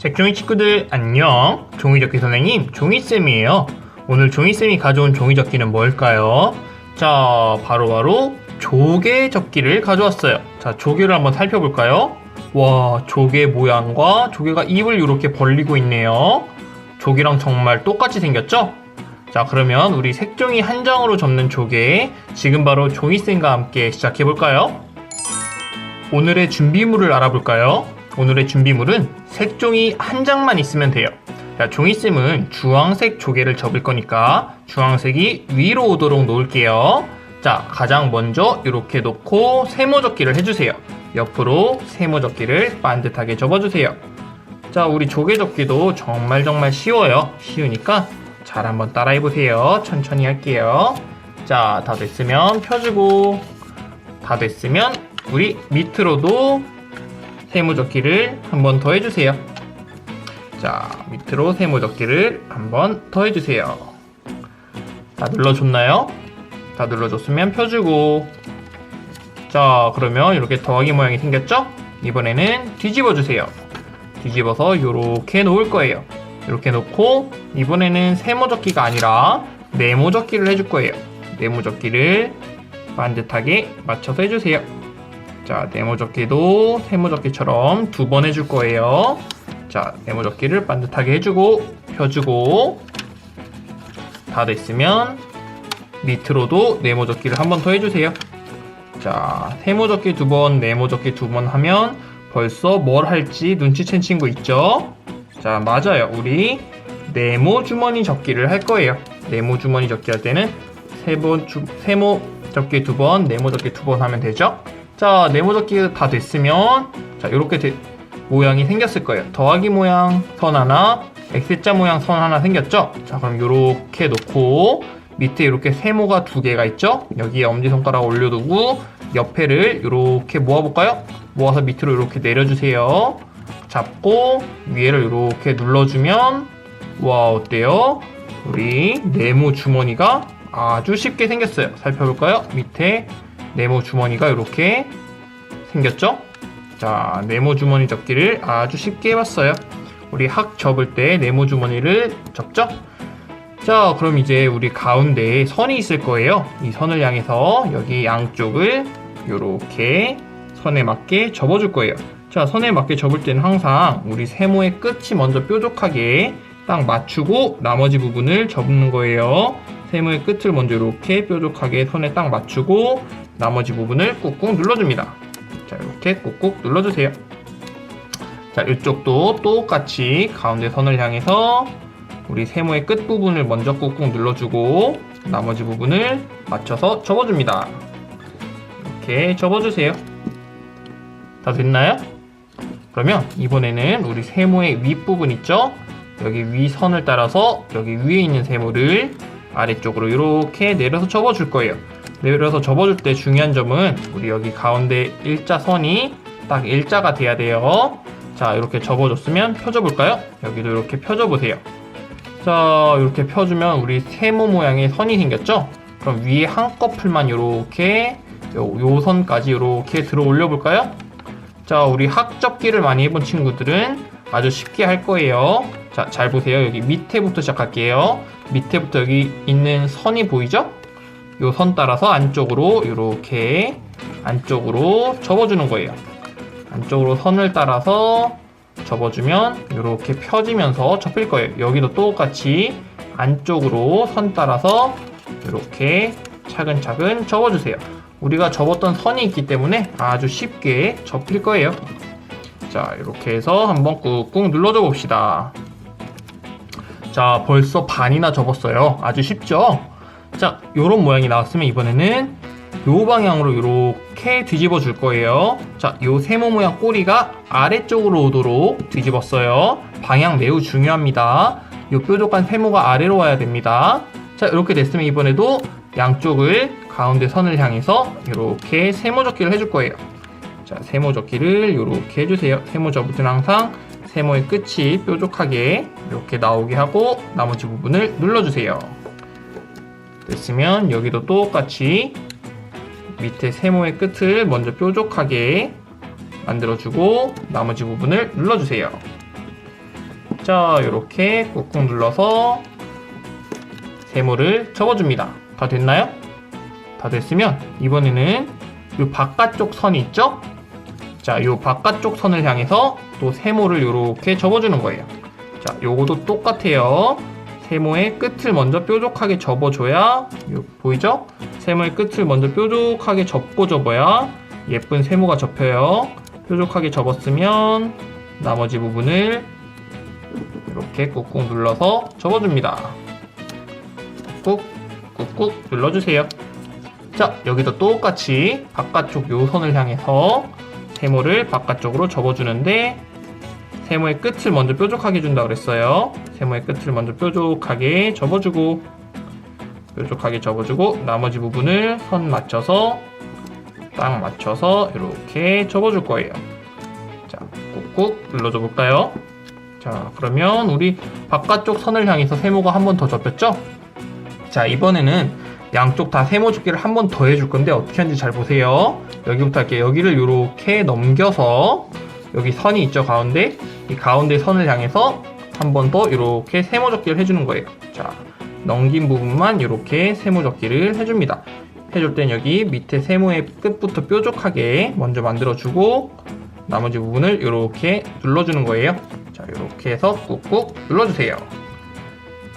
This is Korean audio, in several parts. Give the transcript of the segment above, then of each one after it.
색종이 친구들 안녕 종이접기 선생님 종이쌤이에요 오늘 종이쌤이 가져온 종이접기는 뭘까요? 자 바로 바로 조개 접기를 가져왔어요 자 조개를 한번 살펴볼까요? 와 조개 모양과 조개가 입을 이렇게 벌리고 있네요 조개랑 정말 똑같이 생겼죠? 자 그러면 우리 색종이 한 장으로 접는 조개 지금 바로 종이쌤과 함께 시작해볼까요? 오늘의 준비물을 알아볼까요? 오늘의 준비물은 색종이 한 장만 있으면 돼요. 자, 종이쌤은 주황색 조개를 접을 거니까 주황색이 위로 오도록 놓을게요. 자, 가장 먼저 이렇게 놓고 세모접기를 해주세요. 옆으로 세모접기를 반듯하게 접어주세요. 자, 우리 조개접기도 정말 정말 쉬워요. 쉬우니까 잘 한번 따라해보세요. 천천히 할게요. 자, 다 됐으면 펴주고 다 됐으면 우리 밑으로도 세모접기를 한 번 더 해주세요. 자, 밑으로 세모접기를 한 번 더 해주세요. 다 눌러줬나요? 다 눌러줬으면 펴주고. 자, 그러면 이렇게 더하기 모양이 생겼죠? 이번에는 뒤집어 주세요. 뒤집어서 이렇게 놓을 거예요. 이렇게 놓고 이번에는 세모접기가 아니라 네모접기를 해줄 거예요. 네모접기를 반듯하게 맞춰서 해주세요. 자, 네모 접기도 세모 접기처럼 두 번 해줄 거예요. 자, 네모 접기를 반듯하게 해주고 펴주고 다 됐으면 밑으로도 네모 접기를 한 번 더 해주세요. 자, 세모 접기 두 번, 네모 접기 두 번 하면 벌써 뭘 할지 눈치챈 친구 있죠? 자, 맞아요. 우리 네모 주머니 접기를 할 거예요. 네모 주머니 접기 할 때는 세번 주, 세모 접기 두 번, 네모 접기 두 번 하면 되죠? 자, 네모 접기 다 됐으면 자, 이렇게 되- 모양이 생겼을 거예요. 더하기 모양 선 하나, X자 모양 선 하나 생겼죠? 자, 그럼 이렇게 놓고 밑에 이렇게 세모가 두 개가 있죠? 여기에 엄지손가락 올려두고 옆에를 이렇게 모아볼까요? 모아서 밑으로 이렇게 내려주세요. 잡고 위에를 이렇게 눌러주면 와 어때요? 우리 네모 주머니가 아주 쉽게 생겼어요. 살펴볼까요? 밑에 네모 주머니가 이렇게 생겼죠? 자, 네모 주머니 접기를 아주 쉽게 해봤어요. 우리 학 접을 때 네모 주머니를 접죠? 자, 그럼 이제 우리 가운데에 선이 있을 거예요. 이 선을 향해서 여기 양쪽을 이렇게 선에 맞게 접어줄 거예요. 자, 선에 맞게 접을 때는 항상 우리 세모의 끝이 먼저 뾰족하게 딱 맞추고 나머지 부분을 접는 거예요. 세모의 끝을 먼저 이렇게 뾰족하게 선에 딱 맞추고 나머지 부분을 꾹꾹 눌러줍니다. 자, 이렇게 꾹꾹 눌러주세요. 자, 이쪽도 똑같이 가운데 선을 향해서 우리 세모의 끝 부분을 먼저 꾹꾹 눌러주고 나머지 부분을 맞춰서 접어줍니다. 이렇게 접어주세요. 다 됐나요? 그러면 이번에는 우리 세모의 윗부분 있죠? 여기 위 선을 따라서 여기 위에 있는 세모를 아래쪽으로 이렇게 내려서 접어줄 거예요. 내려서 접어줄 때 중요한 점은 우리 여기 가운데 일자선이 딱 일자가 돼야 돼요. 자, 이렇게 접어줬으면 펴줘볼까요? 여기도 이렇게 펴줘보세요. 자, 이렇게 펴주면 우리 세모 모양의 선이 생겼죠? 그럼 위에 한꺼풀만 이렇게 요, 요 선까지 이렇게 들어 올려볼까요? 자, 우리 학접기를 많이 해본 친구들은 아주 쉽게 할 거예요. 자, 잘 보세요. 여기 밑에부터 시작할게요. 밑에부터 여기 있는 선이 보이죠? 요 선 따라서 안쪽으로 이렇게 안쪽으로 접어주는 거예요. 안쪽으로 선을 따라서 접어주면 이렇게 펴지면서 접힐 거예요. 여기도 똑같이 안쪽으로 선 따라서 이렇게 차근차근 접어주세요. 우리가 접었던 선이 있기 때문에 아주 쉽게 접힐 거예요. 자, 이렇게 해서 한번 꾹꾹 눌러줘 봅시다. 자, 벌써 반이나 접었어요. 아주 쉽죠? 자, 요런 모양이 나왔으면 이번에는 요 방향으로 이렇게 뒤집어 줄 거예요. 자, 요 세모 모양 꼬리가 아래쪽으로 오도록 뒤집었어요. 방향 매우 중요합니다. 요 뾰족한 세모가 아래로 와야 됩니다. 자, 이렇게 됐으면 이번에도 양쪽을 가운데 선을 향해서 이렇게 세모접기를 해줄 거예요. 자, 세모접기를 이렇게 해주세요. 세모접을 항상 세모의 끝이 뾰족하게 이렇게 나오게 하고 나머지 부분을 눌러주세요. 됐으면 여기도 똑같이 밑에 세모의 끝을 먼저 뾰족하게 만들어주고 나머지 부분을 눌러주세요. 자, 이렇게 꾹꾹 눌러서 세모를 접어줍니다. 다 됐나요? 다 됐으면 이번에는 이 바깥쪽 선이 있죠? 자, 이 바깥쪽 선을 향해서 또 세모를 이렇게 접어주는 거예요. 자, 요거도 똑같아요. 세모의 끝을 먼저 뾰족하게 접어줘야 요, 보이죠? 세모의 끝을 먼저 뾰족하게 접고 접어야 예쁜 세모가 접혀요. 뾰족하게 접었으면 나머지 부분을 이렇게 꾹꾹 눌러서 접어줍니다. 꾹 꾹꾹 눌러주세요. 자, 여기도 똑같이 바깥쪽 요 선을 향해서 세모를 바깥쪽으로 접어주는데 세모의 끝을 먼저 뾰족하게 준다 그랬어요. 세모의 끝을 먼저 뾰족하게 접어주고 뾰족하게 접어주고 나머지 부분을 선 맞춰서 딱 맞춰서 이렇게 접어줄 거예요. 자, 꾹꾹 눌러줘 볼까요? 자, 그러면 우리 바깥쪽 선을 향해서 세모가 한 번 더 접혔죠? 자, 이번에는 양쪽 다 세모 줍기를 한 번 더 해줄 건데 어떻게 하는지 잘 보세요. 여기부터 할게요. 여기를 이렇게 넘겨서 여기 선이 있죠, 가운데. 이 가운데 선을 향해서 한 번 더 이렇게 세모 접기를 해주는 거예요. 자, 넘긴 부분만 이렇게 세모 접기를 해줍니다. 해줄 땐 여기 밑에 세모의 끝부터 뾰족하게 먼저 만들어주고 나머지 부분을 이렇게 눌러주는 거예요. 자, 이렇게 해서 꾹꾹 눌러주세요.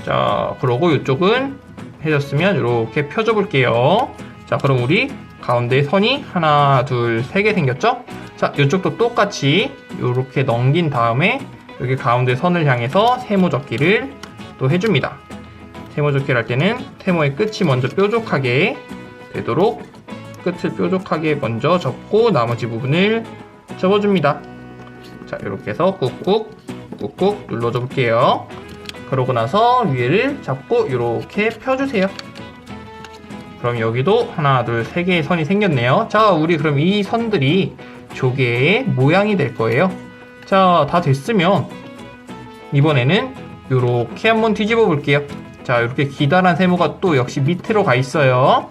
자, 그러고 이쪽은 해줬으면 이렇게 펴줘 볼게요. 자, 그럼 우리 가운데 선이 하나, 둘, 세 개 생겼죠? 자, 이쪽도 똑같이 이렇게 넘긴 다음에 여기 가운데 선을 향해서 세모 접기를 또 해줍니다. 세모 접기를 할 때는 세모의 끝이 먼저 뾰족하게 되도록 끝을 뾰족하게 먼저 접고 나머지 부분을 접어줍니다. 자, 이렇게 해서 꾹꾹 꾹꾹 눌러줘 볼게요. 그러고 나서 위를 잡고 이렇게 펴주세요. 그럼 여기도 하나, 둘, 세 개의 선이 생겼네요. 자, 우리 그럼 이 선들이 조개의 모양이 될 거예요. 자, 다 됐으면 이번에는 이렇게 한번 뒤집어 볼게요. 자, 이렇게 기다란 세모가 또 역시 밑으로 가 있어요.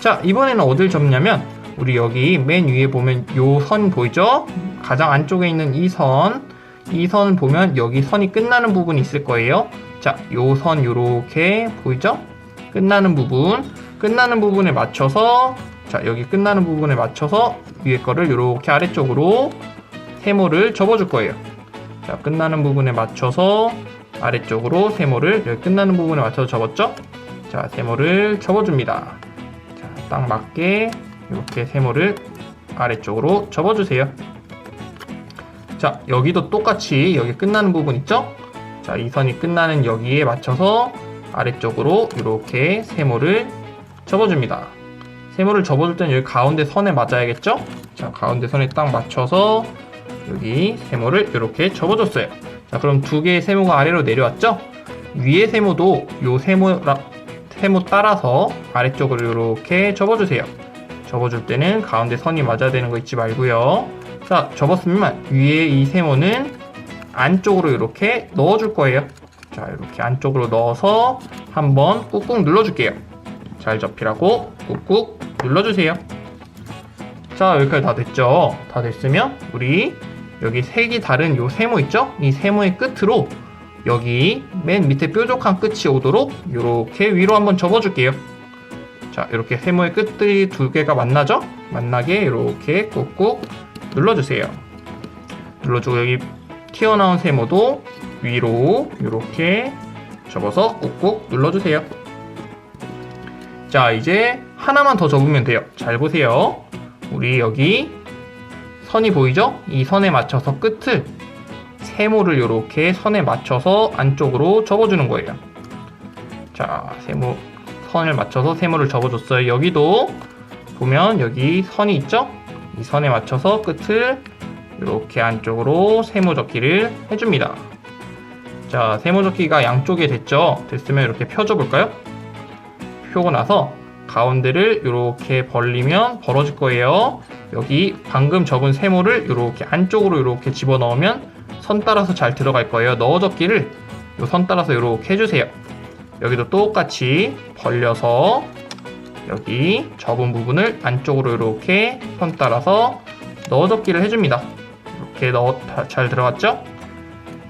자, 이번에는 어딜 접냐면 우리 여기 맨 위에 보면 요 선 보이죠? 가장 안쪽에 있는 이 선. 이 선 보면 여기 선이 끝나는 부분이 있을 거예요. 자, 요 선 요렇게 보이죠? 끝나는 부분. 끝나는 부분에 맞춰서 자, 여기 끝나는 부분에 맞춰서 위에 거를 요렇게 아래쪽으로 세모를 접어줄 거예요. 자, 끝나는 부분에 맞춰서 아래쪽으로 세모를 여기 끝나는 부분에 맞춰서 접었죠? 자, 세모를 접어줍니다. 자, 딱 맞게 이렇게 세모를 아래쪽으로 접어주세요. 자, 여기도 똑같이 여기 끝나는 부분 있죠? 자, 이 선이 끝나는 여기에 맞춰서 아래쪽으로 이렇게 세모를 접어줍니다. 세모를 접어줄 때는 여기 가운데 선에 맞아야겠죠? 자, 가운데 선에 딱 맞춰서 여기 세모를 이렇게 접어줬어요. 자, 그럼 두 개의 세모가 아래로 내려왔죠? 위에 세모도 요 세모, 세모 따라서 아래쪽으로 이렇게 접어주세요. 접어줄 때는 가운데 선이 맞아야 되는 거 잊지 말고요. 자, 접었으면 위에 이 세모는 안쪽으로 이렇게 넣어줄 거예요. 자, 이렇게 안쪽으로 넣어서 한번 꾹꾹 눌러줄게요. 잘 접히라고 꾹꾹 눌러주세요. 자, 여기까지 다 됐죠? 다 됐으면 우리 여기 색이 다른 요 세모 있죠? 이 세모의 끝으로 여기 맨 밑에 뾰족한 끝이 오도록 이렇게 위로 한번 접어줄게요. 자, 이렇게 세모의 끝들이 두 개가 만나죠? 만나게 이렇게 꾹꾹 눌러주세요. 눌러주고 여기 튀어나온 세모도 위로 이렇게 접어서 꾹꾹 눌러주세요. 자, 이제 하나만 더 접으면 돼요. 잘 보세요. 우리 여기 선이 보이죠? 이 선에 맞춰서 끝을 세모를 이렇게 선에 맞춰서 안쪽으로 접어주는 거예요. 자, 세모 선을 맞춰서 세모를 접어줬어요. 여기도 보면 여기 선이 있죠? 이 선에 맞춰서 끝을 이렇게 안쪽으로 세모 접기를 해줍니다. 자, 세모 접기가 양쪽에 됐죠? 됐으면 이렇게 펴줘 볼까요? 펴고 나서 가운데를 이렇게 벌리면 벌어질 거예요. 여기 방금 접은 세모를 이렇게 안쪽으로 이렇게 집어넣으면 선 따라서 잘 들어갈 거예요. 넣어 접기를 이 선 따라서 이렇게 해주세요. 여기도 똑같이 벌려서 여기 접은 부분을 안쪽으로 이렇게 선 따라서 넣어 접기를 해줍니다. 이렇게 넣어 다- 잘 들어갔죠?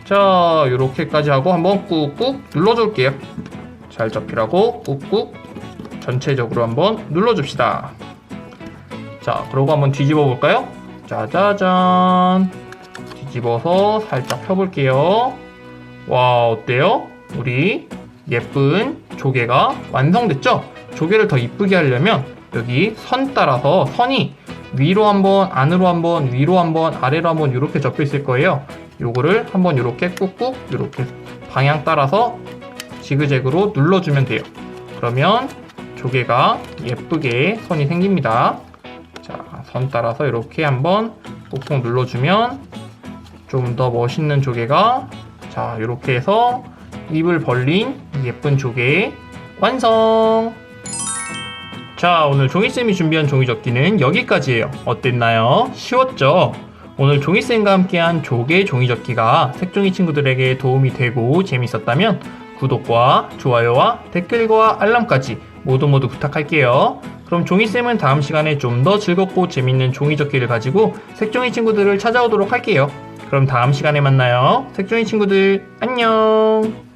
자, 요렇게까지 하고 한번 꾹꾹 눌러줄게요. 잘 접히라고 꾹꾹 전체적으로 한번 눌러줍시다. 자, 그러고 한번 뒤집어 볼까요? 짜자잔. 뒤집어서 살짝 펴볼게요. 와, 어때요? 우리 예쁜 조개가 완성됐죠? 조개를 더 이쁘게 하려면 여기 선 따라서 선이 위로 한번, 안으로 한번, 위로 한번, 아래로 한번 이렇게 접혀 있을 거예요. 요거를 한번 이렇게 꾹꾹 이렇게 방향 따라서 지그재그로 눌러주면 돼요. 그러면 조개가 예쁘게 선이 생깁니다. 자, 선 따라서 이렇게 한번 꾹꾹 눌러주면 좀 더 멋있는 조개가 자, 이렇게 해서 입을 벌린 예쁜 조개 완성! 자, 오늘 종이쌤이 준비한 종이접기는 여기까지예요. 어땠나요? 쉬웠죠? 오늘 종이쌤과 함께한 조개 종이접기가 색종이 친구들에게 도움이 되고 재밌었다면 구독과 좋아요와 댓글과 알람까지 모두 모두 부탁할게요. 그럼 종이쌤은 다음 시간에 좀 더 즐겁고 재밌는 종이접기를 가지고 색종이 친구들을 찾아오도록 할게요. 그럼 다음 시간에 만나요. 색종이 친구들 안녕!